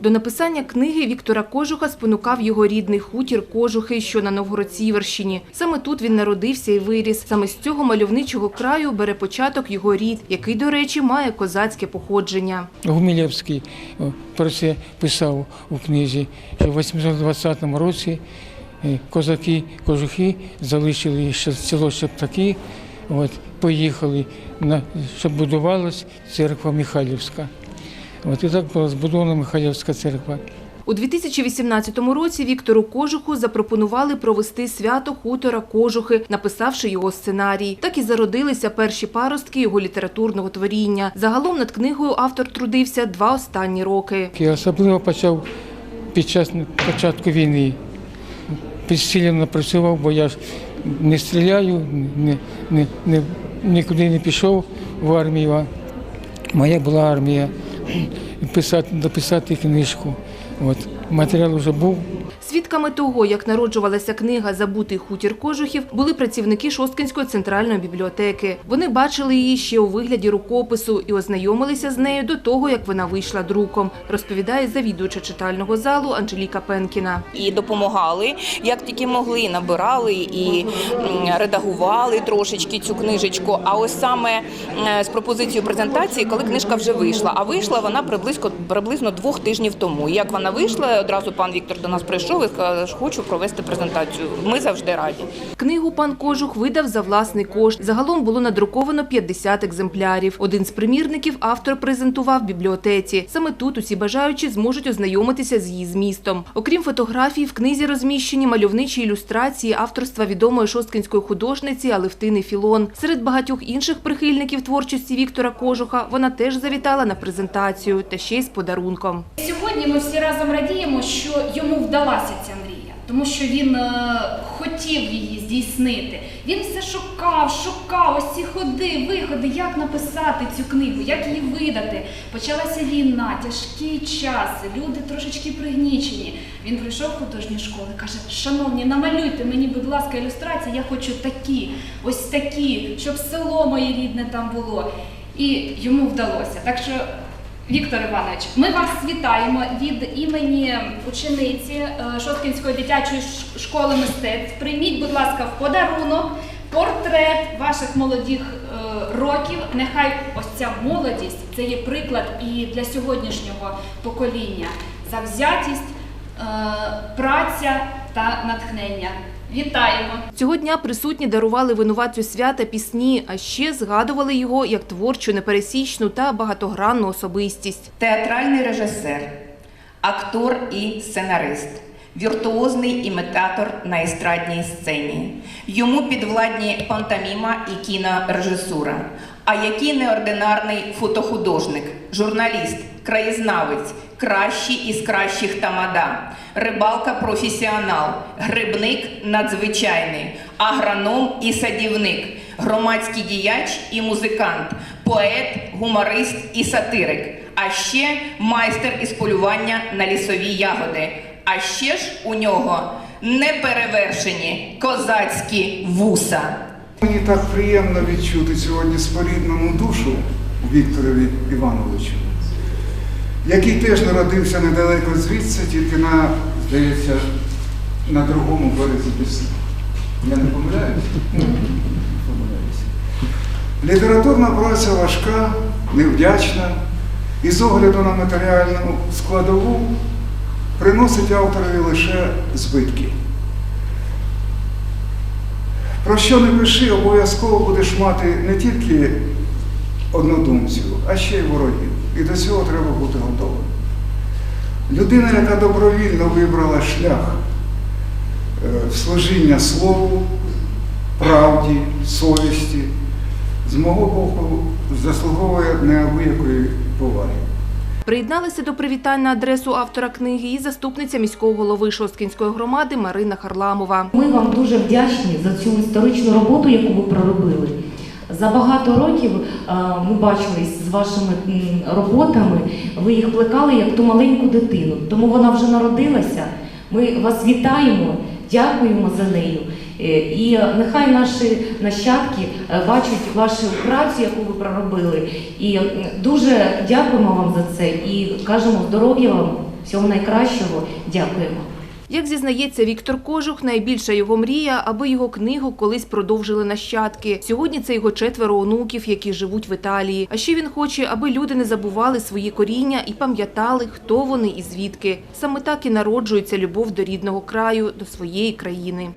До написання книги Віктора Кожуха спонукав його рідний хутір Кожухи, що на Новгород-Сіверщині. Саме тут він народився і виріс. Саме з цього мальовничого краю бере початок його рід, який, до речі, має козацьке походження. Гумілєвський про це писав у книзі, що в 820 році е, козаки, кожухи залишили село Шептаки, от, поїхали, щоб будувалась церква Михайлівська. От, і так була збудована Михайлівська церква. У 2018 році Віктору Кожуху запропонували провести свято хутора Кожухи, написавши його сценарій. Так і зародилися перші паростки його літературного творіння. Загалом над книгою автор трудився два останні роки. І особливо почав під час початку війни. Підсилено працював, бо я ж не стріляю, не, не, не, нікуди не пішов в армію. Моя була армія писати, дописати книжку. От. Матеріал вже був. Свідками того, як народжувалася книга Забутий хутір кожухів, були працівники Шосткинської центральної бібліотеки. Вони бачили її ще у вигляді рукопису і ознайомилися з нею до того, як вона вийшла друком, розповідає завідувача читального залу Анжеліка Пенкіна. і допомагали, як тільки могли, набирали і редагували трошечки цю книжечку. А ось саме е, з пропозицією презентації, коли книжка вже вийшла. А вийшла вона приблизно приблизно двох тижнів тому. Як вона вийшла, одразу пан Віктор до нас прийшов і сказав, хочу провести презентацію. Ми завжди раді. Книгу пан Кожух видав за власний кошт. Загалом було надруковано 50 екземплярів. Один з примірників автор презентував в бібліотеці. Саме тут усі бажаючі зможуть ознайомитися з її змістом. Окрім фотографій, в книзі розміщені мальовничі ілюстрації авторства відомої шосткинської художниці Алевтини Філон. Серед багатьох інших прихильників творчості Віктора Кожуха вона теж завітала на презентацію та ще й з подарунком. Сьогодні ми всі разом радіємо, що йому вдалася ця мрія, тому що він е, хотів її здійснити. Він все шукав, шукав ось ці ходи, виходи, як написати цю книгу, як її видати. Почалася війна, тяжкий час, люди трошечки пригнічені. Він прийшов в художню школу, каже: Шановні, намалюйте мені, будь ласка, ілюстрації, я хочу такі, ось такі, щоб село моє рідне там було. І йому вдалося. Так що Віктор Іванович, ми вас вітаємо від імені учениці е, Шосткінської дитячої школи мистецтв. Прийміть, будь ласка, в подарунок портрет ваших молодих е, років. Нехай ось ця молодість це є приклад і для сьогоднішнього покоління. Завзятість, е, праця та натхнення. Вітаємо! Цього дня присутні дарували винуватцю свята пісні, а ще згадували його як творчу, непересічну та багатогранну особистість. Театральний режисер, актор і сценарист, віртуозний імітатор на естрадній сцені. Йому підвладні пантоміма і кінорежисура. А який неординарний фотохудожник, журналіст, краєзнавець, кращий із кращих тамада, рибалка професіонал, грибник надзвичайний, агроном і садівник, громадський діяч і музикант, поет, гуморист і сатирик, а ще майстер із полювання на лісові ягоди. А ще ж у нього неперевершені козацькі вуса. Мені так приємно відчути сьогодні споріднену душу Вікторові Івановичу, який теж народився недалеко звідси, тільки на, здається, на другому березі Десни. Я не помиляюся? Помиляюся. Літературна праця важка, невдячна і з огляду на матеріальну складову приносить авторові лише збитки. Про що не пиши, обов'язково будеш мати не тільки однодумців, а ще й ворогів. І до цього треба бути готовим. Людина, яка добровільно вибрала шлях е, служіння слову, правді, совісті, з мого боку, заслуговує неабиякої поваги. Приєдналася до привітань на адресу автора книги і заступниця міського голови Шосткінської громади Марина Харламова. Ми вам дуже вдячні за цю історичну роботу, яку ви проробили. За багато років е, ми бачились з вашими роботами. Ви їх плекали як ту маленьку дитину. Тому вона вже народилася. Ми вас вітаємо, дякуємо за нею. Е, І нехай наші нащадки е, бачать вашу працю, яку ви проробили. І дуже дякуємо вам за це і кажемо здоров'я вам Всього найкращого. Дякуємо. Як зізнається Віктор Кожух, найбільша його мрія, аби його книгу колись продовжили нащадки. Сьогодні це його четверо онуків, які живуть в Італії. А ще він хоче, аби люди не забували свої коріння і пам'ятали, хто вони і звідки. Саме так і народжується любов до рідного краю, до своєї країни.